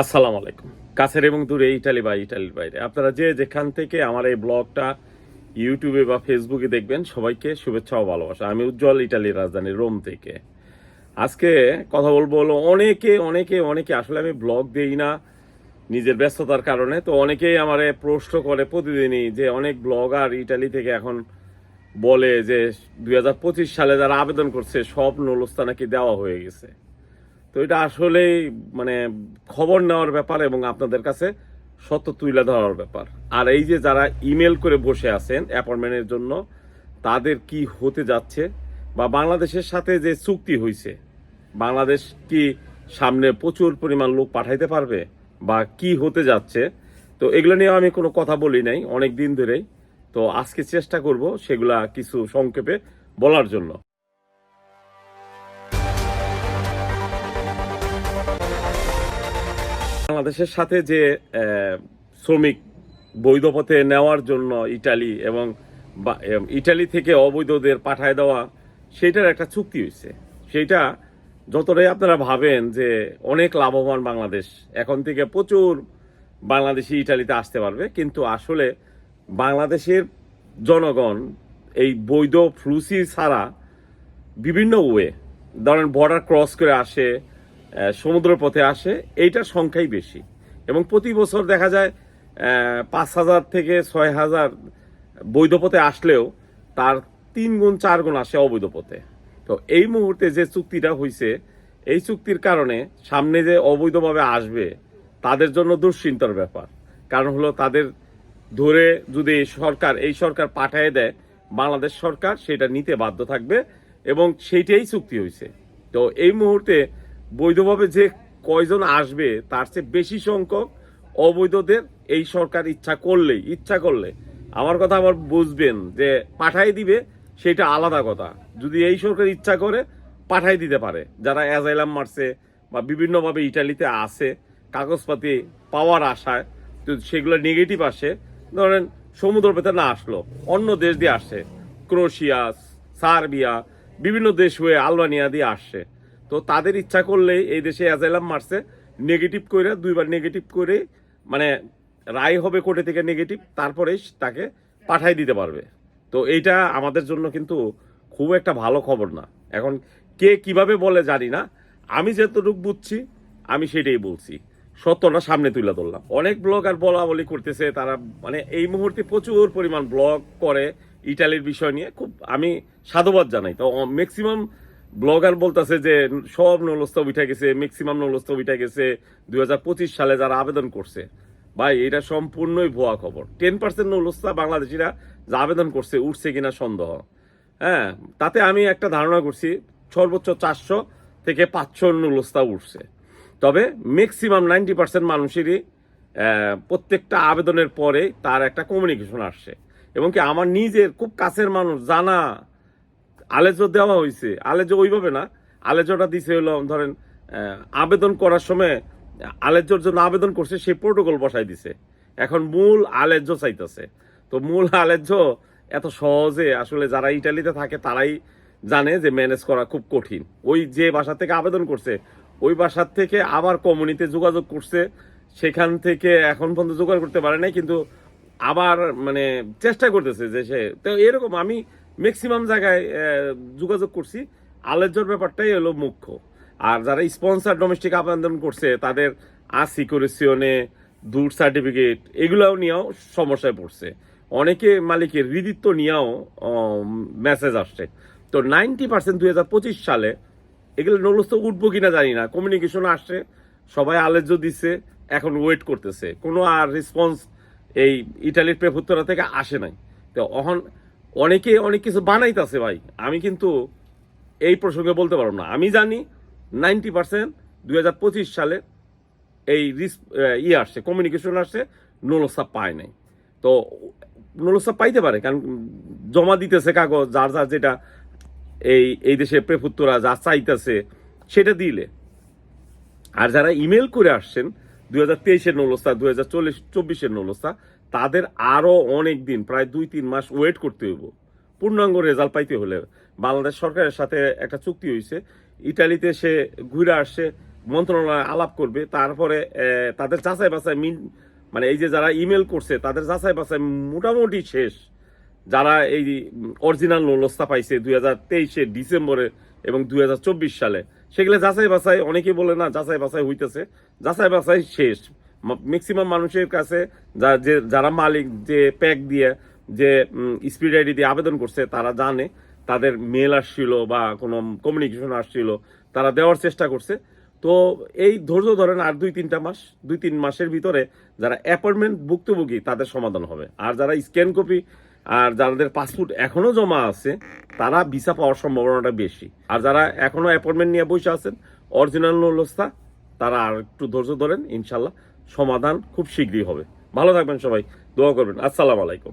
আসসালামু আলাইকুম। কাছের এবং দূরে ইটালি বা ইটালির বাইরে। আপনারা যে যেখান থেকে আমার এই ব্লগটা ইউটিউবে বা ফেসবুকে দেখবেন, সবাইকে শুভেচ্ছা ও ভালোবাসা। আমি উজ্জ্বল ইটালির রাজধানী রোম থেকে। আজকে কথা বলব হলো অনেকে অনেকে অনেকে আসলে আমি ব্লগ দেই না নিজের ব্যস্ততার কারণে। তো অনেকেই আমারে প্রশ্ন করে প্রতিদিনই যে অনেক ব্লগার ইটালি থেকে এখন বলে যে দুই হাজার পঁচিশ সালে যারা আবেদন করছে, সব নলস্তা নাকি দেওয়া হয়ে গেছে। তো এটা আসলেই মানে খবর নেওয়ার ব্যাপার এবং আপনাদের কাছে সত্য তুলে ধরার ব্যাপার। আর এই যে যারা ইমেল করে বসে আছেন অ্যাপয়েন্টমেন্টের জন্য, তাদের কি হতে যাচ্ছে বা বাংলাদেশের সাথে যে চুক্তি হয়েছে, বাংলাদেশ কি সামনে প্রচুর পরিমাণ লোক পাঠাইতে পারবে বা কি হতে যাচ্ছে? তো এগুলো নিয়ে আমি কোনো কথা বলি নাই, অনেক দিন ধরেই। তো আজকে চেষ্টা করব সেগুলা কিছু সংক্ষেপে বলার জন্য। বাংলাদেশের সাথে যে শ্রমিক বৈধ পথে নেওয়ার জন্য ইটালি এবং ইটালি থেকে অবৈধদের পাঠায় দেওয়া, সেটার একটা চুক্তি হয়েছে। সেইটা যতটাই আপনারা ভাবেন যে অনেক লাভবান বাংলাদেশ, এখন থেকে প্রচুর বাংলাদেশি ইটালিতে আসতে পারবে, কিন্তু আসলে বাংলাদেশের জনগণ এই বৈধ ফ্লুসি ছাড়া বিভিন্ন ওয়ে ধরেন বর্ডার ক্রস করে আসে সমুদ্র পথে আসে এইটার সংখ্যাই বেশি। এবং প্রতি বছর দেখা যায় পাঁচ হাজার থেকে ছয় হাজার বৈধ পথে আসলেও তার তিন গুণ, চার গুণ আসে অবৈধ পথে তো এই মুহূর্তে যে চুক্তিটা হয়েছে এই চুক্তির কারণে সামনে যে অবৈধভাবে আসবে, তাদের জন্য দুশ্চিন্তার ব্যাপার। কারণ হলো তাদের ধরে যদি সরকার, এই সরকার পাঠিয়ে দেয়, বাংলাদেশ সরকার সেটা নিতে বাধ্য থাকবে এবং সেইটাই চুক্তি হয়েছে তো এই মুহূর্তে বৈধভাবে যে কয়জন আসবে, তার চেয়ে বেশি সংখ্যক অবৈধদের এই সরকার ইচ্ছা করলেই, ইচ্ছা করলে। আমার কথা আবার বুঝবেন যে পাঠাই দিবে, সেটা আলাদা কথা। যদি এই সরকার ইচ্ছা করে, পাঠাই দিতে পারে। যারা অ্যাজাইলাম মারছে বা বিভিন্নভাবে ইটালিতে আসে কাগজপাতি পাওয়ার আশায়, তো সেগুলো নেগেটিভ আসে। ধরেন, সমুদ্র পেতে না আসলো, অন্য দেশ দিয়ে আসে ক্রোশিয়া, সার্বিয়া, বিভিন্ন দেশ হয়ে আলবানিয়া দিয়ে আসছে। তো তাদের ইচ্ছা করলে এই দেশে অ্যাজাইলাম মারছে। নেগেটিভ করে দুইবার নেগেটিভ করে মানে রায় হবে কোর্টে থেকে নেগেটিভ তারপরে তাকে পাঠাই দিতে পারবে। তো এইটা আমাদের জন্য কিন্তু খুব একটা ভালো খবর না। এখন কে কীভাবে বলে জানি না। আমি যতটুকু বুঝছি, আমি সেটাই বলছি। সত্যটা সামনে তুলে ধরলাম। অনেক ব্লগার বলা বলি করতেছে, তারা মানে এই মুহূর্তে প্রচুর পরিমাণ ব্লগ করে ইটালির বিষয় নিয়ে। খুব আমি সাধুবাদ জানাই। তো ম্যাক্সিমাম ব্লগার বলতেছে যে সব নলস্ত উঠে গেছে ম্যাক্সিমাম নলস্ত উঠে গেছে। দু হাজার পঁচিশ সালে যারা আবেদন করছে, ভাই, এটা সম্পূর্ণই ভুয়া খবর। টেন পার্সেন্ট নলস্তা বাংলাদেশিরা যা আবেদন করছে, উঠছে কিনা সন্দেহ। হ্যাঁ তাতে আমি একটা ধারণা করছি, সর্বোচ্চ চারশো থেকে পাঁচশো নুলস্তা উঠছে। তবে ম্যাক্সিমাম নাইনটি পার্সেন্ট মানুষেরই প্রত্যেকটা আবেদনের পরে তার একটা কমিউনিকেশন আসছে। এবং কি আমার নিজের খুব কাছের মানুষ জানা আলেজো দেওয়া হয়েছে আলেজো ওইভাবে না। আলেজোটা দিছে হলো, ধরেন আবেদন করার সময় আলেজোর জন্য আবেদন করছে সেই প্রোটোকল বসাই দিছে। এখন মূল আলেজো চাইতেছে। তো মূল আলেজো এত সহজে আসলে যারা ইটালিতে থাকে, তারাই জানে যে ম্যানেজ করা খুব কঠিন। ওই যে বাসা থেকে আবেদন করছে, ওই বাসার থেকে আবার কমিউনিতে যোগাযোগ করছে। সেখান থেকে এখন পর্যন্ত জোগাড় করতে পারে নাই, কিন্তু আবার মানে চেষ্টা করতেছে যে সে তো এরকম আমি ম্যাক্সিমাম জায়গায় যোগাযোগ করছি। আলেজোর ব্যাপারটাই হলো মুখ্য। আর যারা স্পন্সার ডোমেস্টিক আবেদন করছে, তাদের আসি আসিকুরেশনে দূর সার্টিফিকেট এগুলাও নিয়েও সমস্যায় পড়ছে। অনেকে মালিকের হৃদিত্ব নিয়েও মেসেজ আসছে। তো নাইনটি পার্সেন্ট দুই হাজার পঁচিশ সালে এগুলো নলস তো উঠবো কিনা জানি না। কমিউনিকেশন আসছে, সবাই আলেজ্য দিচ্ছে, এখন ওয়েট করতেছে। কোনো আর রেসপন্স এই ইটালির প্রেফুত্তরা থেকে আসে নাই। তো অহন অনেকে অনেক কিছু বানাইতেছে ভাই। আমি কিন্তু এই প্রসঙ্গে বলতে পারব না। আমি জানি নাইনটি পার্সেন্ট দুই হাজার পঁচিশ সালে এই রিস ইয়ে আসছে কমিউনিকেশন আসছে নলসা পায় নাই। তো নলসা পাইতে পারে, কারণ জমা দিতেছে কাগজ, যার যার যেটা এই এই দেশে প্রেফুত্তরা যা চাইতেছে সেটা দিলে। আর যারা ইমেল করে আসছেন, দুই হাজার তেইশের নলস্তা দুই হাজার চল্লিশ, চব্বিশের নলস্তা তাদের আরও অনেক দিন, প্রায় দুই, তিন মাস ওয়েট করতে হইব। পূর্ণাঙ্গ রেজাল্ট পাইতে হলে বাংলাদেশ সরকারের সাথে একটা চুক্তি হয়েছে ইটালিতে সে ঘুরে আসছে মন্ত্রণালয় আলাপ করবে, তারপরে তাদের যাচাই বাছাই মিন- মানে এই যে যারা ইমেল করছে, তাদের যাচাই বাছাই মোটামুটি শেষ। যারা এই অরিজিনাল নলস্তা পাইছে দুই হাজার তেইশে ডিসেম্বরে এবং দুই হাজার চব্বিশ সালে, সেগুলো যাচাই বাছাই অনেকে বলে না যাচাই বাছাই হইতেছে। যাচাই বাছাই শেষ। ম্যাক্সিমাম মানুষের কাছে যা- যে যারা মালিক যে প্যাক দিয়ে, যে স্পিড আইডি দিয়ে আবেদন করছে, তারা জানে, তাদের মেল আসছিল বা কোনো কমিউনিকেশন আসছিল, তারা দেওয়ার চেষ্টা করছে। তো এই ধৈর্য ধরেন আর দুই তিনটা মাস, দুই তিন মাসের ভিতরে যারা অ্যাপয়েন্টমেন্ট ভুক্তভোগী, তাদের সমাধান হবে। আর যারা স্ক্যান কপি আর যাদের পাসপোর্ট এখনও জমা আছে, তারা ভিসা পাওয়ার সম্ভাবনাটা বেশি। আর যারা এখনও অ্যাপয়েন্টমেন্ট নিয়ে বসে আছেন অরিজিনাল নলস্তা, তারা আর একটু ধৈর্য ধরেন, ইনশাল্লাহ। সমাধান খুব শীঘ্রই হবে। ভালো থাকবেন সবাই দোয়া করবেন। আসসালামু আলাইকুম।